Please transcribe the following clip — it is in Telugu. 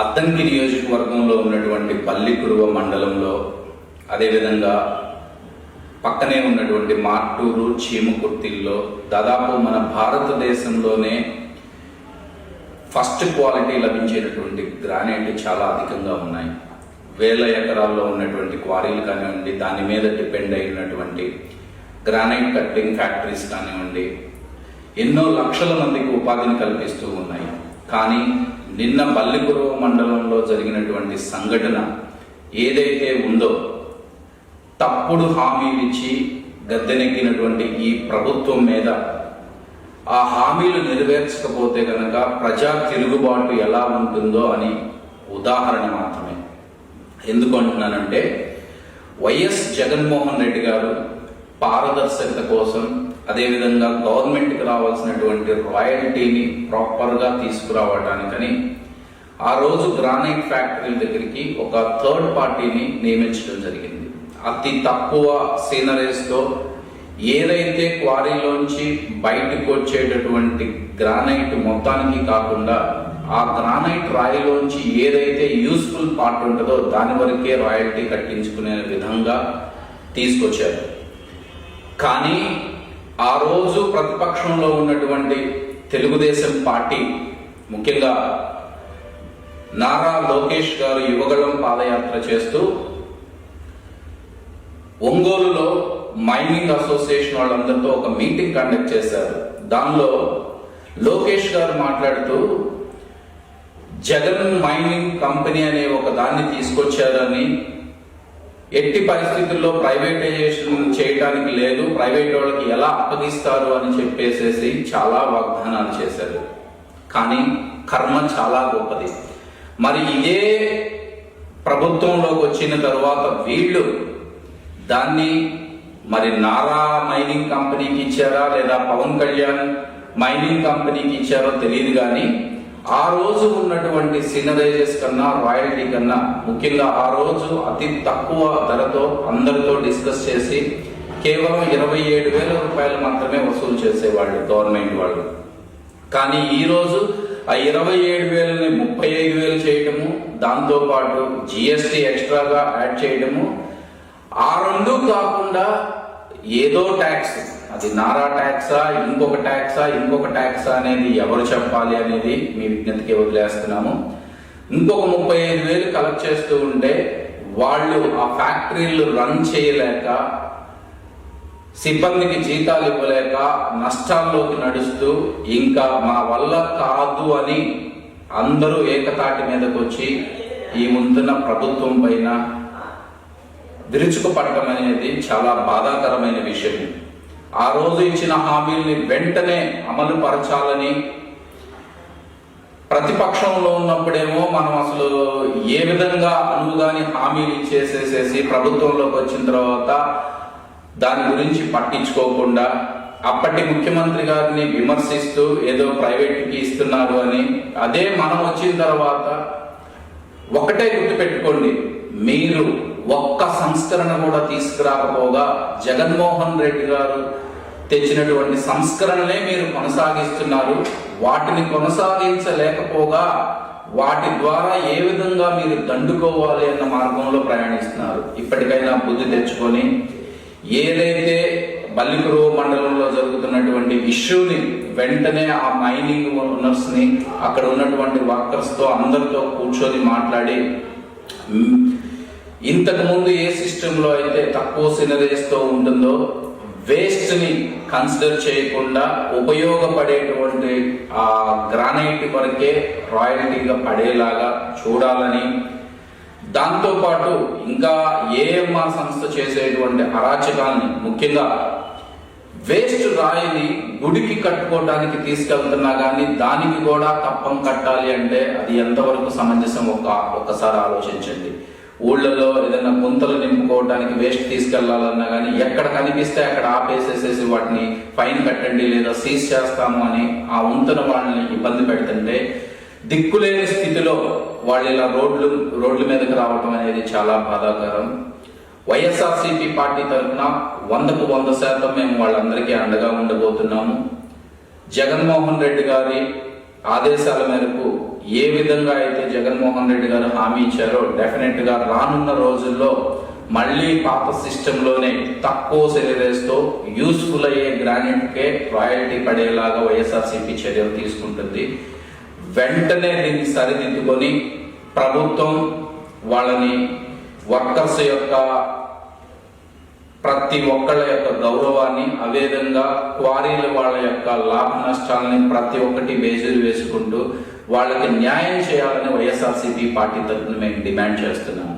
అద్దంకి నియోజకవర్గంలో ఉన్నటువంటి పల్లికురువ మండలంలో అదేవిధంగా పక్కనే ఉన్నటువంటి మార్టూరు చీమకుర్తిల్లో దాదాపు మన భారతదేశంలోనే ఫస్ట్ క్వాలిటీ లభించేటటువంటి గ్రానైట్ చాలా అధికంగా ఉన్నాయి. వేల ఎకరాల్లో ఉన్నటువంటి క్వారీలు కానివ్వండి దాని మీద డిపెండ్ అయినటువంటి గ్రానైట్ కట్టింగ్ ఫ్యాక్టరీస్ కానివ్వండి ఎన్నో లక్షల మందికి ఉపాధిని కల్పిస్తూ ఉన్నాయి. కానీ నిన్న బల్లిపురం మండలంలో జరిగినటువంటి సంఘటన ఏదైతే ఉందో తప్పుడు హామీలు ఇచ్చి గద్దెనెక్కినటువంటి ఈ ప్రభుత్వం మీద ఆ హామీలు నెరవేర్చకపోతే కనుక ప్రజా తిరుగుబాటు ఎలా ఉంటుందో అని ఉదాహరణ మాత్రమే. ఎందుకు అంటున్నానంటే వైఎస్ జగన్మోహన్ రెడ్డి గారు పారదర్శకత కోసం అదేవిధంగా గవర్నమెంట్కి రావాల్సినటువంటి రాయల్టీని ప్రాపర్గా తీసుకురావడానికని ఆ రోజు గ్రానైట్ ఫ్యాక్టరీ దగ్గరికి ఒక థర్డ్ పార్టీని నియమించడం జరిగింది. అతి తక్కువ సీనరీస్తో ఏదైతే క్వారీలోంచి బయటకు వచ్చేటటువంటి గ్రానైట్ మొత్తానికి కాకుండా ఆ గ్రానైట్ రాయిలోంచి ఏదైతే యూస్ఫుల్ పార్ట్ ఉంటుందో దాని వరకే రాయల్టీ కట్టించుకునే విధంగా తీసుకొచ్చారు. కానీ ఆ రోజు ప్రతిపక్షంలో ఉన్నటువంటి తెలుగుదేశం పార్టీ ముఖ్యంగా నారా లోకేష్ గారు యువగళం పాదయాత్ర చేస్తూ ఒంగోలులో మైనింగ్ అసోసియేషన్ వాళ్ళందరితో ఒక మీటింగ్ కండక్ట్ చేశారు. దానిలో లోకేష్ గారు మాట్లాడుతూ జగన్ మైనింగ్ కంపెనీ అనే ఒక దాన్ని తీసుకొచ్చారని ఎట్టి పరిస్థితుల్లో ప్రైవేటైజేషన్ చేయడానికి లేదు. ప్రైవేట్ వాళ్ళకి ఎలా అప్పగిస్తారు అని చెప్పేసేసి చాలా వాగ్దానాలు చేశారు. కానీ కర్మ చాలా గొప్పది. మరి ఇదే ప్రభుత్వంలోకి వచ్చిన తర్వాత వీళ్ళు దాన్ని మరి నారా మైనింగ్ కంపెనీకి ఇచ్చారా లేదా పవన్ కళ్యాణ్ మైనింగ్ కంపెనీకి ఇచ్చారో తెలియదు కానీ ఆ రోజు ఉన్నటువంటి సినరైజెస్ కన్నా రాయల్టీ కన్నా ముఖ్యంగా ఆ రోజు అతి తక్కువ ధరతో అందరితో డిస్కస్ చేసి కేవలం ఇరవై ఏడు వేల రూపాయలు మాత్రమే వసూలు చేసేవాళ్ళు గవర్నమెంట్ వాళ్ళు. కానీ ఈ రోజు ఆ ఇరవై ఏడు వేలని ముప్పై ఐదు వేలు చేయటము దాంతో పాటు ఎక్స్ట్రాగా యాడ్ చేయడము ఆ రెండు కాకుండా ఏదో ట్యాక్స్. అది నారా ట్యాక్సా ఇంకొక ట్యాక్సా ఇంకొక ట్యాక్సా అనేది ఎవరు చెప్పాలి అనేది మీ విజ్ఞతకి వదిలేస్తున్నాము. ఇంకొక ముప్పై ఐదు వేలు కలెక్ట్ చేస్తూ ఉంటే వాళ్ళు ఆ ఫ్యాక్టరీలు రన్ చేయలేక సిబ్బందికి జీతాలు ఇవ్వలేక నష్టాల్లోకి నడుస్తూ ఇంకా మా వల్ల కాదు అని అందరూ ఏకతాటి మీదకి వచ్చి ఈ ముందున్న ప్రభుత్వం పైన విరుచుకుపడటం అనేది చాలా బాధాకరమైన విషయం. ఆ రోజు ఇచ్చిన హామీల్ని వెంటనే అమలు పరచాలని ప్రతిపక్షంలో ఉన్నప్పుడేమో మనం అసలు ఏ విధంగా అనువుగాని హామీలు ఇచ్చేసేసేసి ప్రభుత్వంలోకి వచ్చిన తర్వాత దాని గురించి పట్టించుకోకుండా అప్పటి ముఖ్యమంత్రి గారిని విమర్శిస్తూ ఏదో ప్రైవేట్కి ఇస్తున్నారు అని అదే మనం వచ్చిన తర్వాత ఒకటే గుర్తుపెట్టుకోండి మీరు ఒక్క సంస్కరణ కూడా తీసుకురాకపోగా జగన్మోహన్ రెడ్డి గారు తెచ్చినటువంటి సంస్కరణలే మీరు కొనసాగిస్తున్నారు. వాటిని కొనసాగించలేకపోగా వాటి ద్వారా ఏ విధంగా మీరు దండుకోవాలి అన్న మార్గంలో ప్రయాణిస్తున్నారు. ఇప్పటికైనా బుద్ధి తెచ్చుకొని ఏదైతే బల్లికురు మండలంలో జరుగుతున్నటువంటి ఇష్యూని వెంటనే ఆ మైనింగ్ ఓనర్స్ని అక్కడ ఉన్నటువంటి వర్కర్స్తో అందరితో కూర్చొని మాట్లాడి ఇంతకుముందు ఇంతకు ముందు ఏ సిస్టమ్లో అయితే తక్కువ సినరీస్తో ఉంటుందో వేస్ట్ని కన్సిడర్ చేయకుండా ఉపయోగపడేటువంటి ఆ గ్రానైట్ వరకే రాయల్టీగా పడేలాగా చూడాలని దాంతోపాటు ఇంకా ఏఎంఆర్ సంస్థ చేసేటువంటి అరాచకాల్ని ముఖ్యంగా వేస్ట్ రాయిని గుడికి కట్టుకోవడానికి తీసుకెళ్తున్నా కానీ దానికి కూడా కప్పం కట్టాలి అంటే అది ఎంతవరకు సమంజసం? ఒక ఒకసారి ఆలోచించండి. ఊళ్ళలో ఏదైనా గుంతలు నింపుకోవడానికి వేస్ట్ తీసుకెళ్ళాలన్నా కానీ ఎక్కడ కనిపిస్తే అక్కడ ఆపేసేసేసి వాటిని ఫైన్ కట్టండి లేదా సీజ్ చేస్తాము అని ఆ వంతున వాళ్ళని ఇబ్బంది పెడుతుంటే దిక్కులేని స్థితిలో వాళ్ళు ఇలా రోడ్లు రోడ్ల మీదకి రావటం అనేది చాలా బాధాకరం. వైఎస్ఆర్సీపీ పార్టీ తరఫున వందకు వంద శాతం మేము వాళ్ళందరికీ అండగా ఉండబోతున్నాము. జగన్మోహన్ రెడ్డి గారి ఆదేశాల మేరకు ఏ విధంగా అయితే జగన్మోహన్ రెడ్డి గారు హామీ ఇచ్చారో డెఫినెట్గా రానున్న రోజుల్లో మళ్ళీ పాత సిస్టమ్లోనే తక్కువ సెలరేస్తో యూస్ఫుల్ అయ్యే గ్రానైట్ కే రాయల్టీ పడేలాగా వైఎస్ఆర్సీపీ చర్యలు తీసుకుంటుంది. వెంటనే దీన్ని సరిదిద్దుకొని ప్రభుత్వం వాళ్ళని వర్కర్స్ యొక్క ప్రతి ఒక్కళ్ళ యొక్క గౌరవాన్ని అదేవిధంగా క్వారీల వాళ్ళ యొక్క లాభ నష్టాలని ప్రతి ఒక్కటి వేసులు వేసుకుంటూ వాళ్ళకి న్యాయం చేయాలని వైఎస్ఆర్సీపీ పార్టీ తరఫున మేము డిమాండ్ చేస్తున్నాం.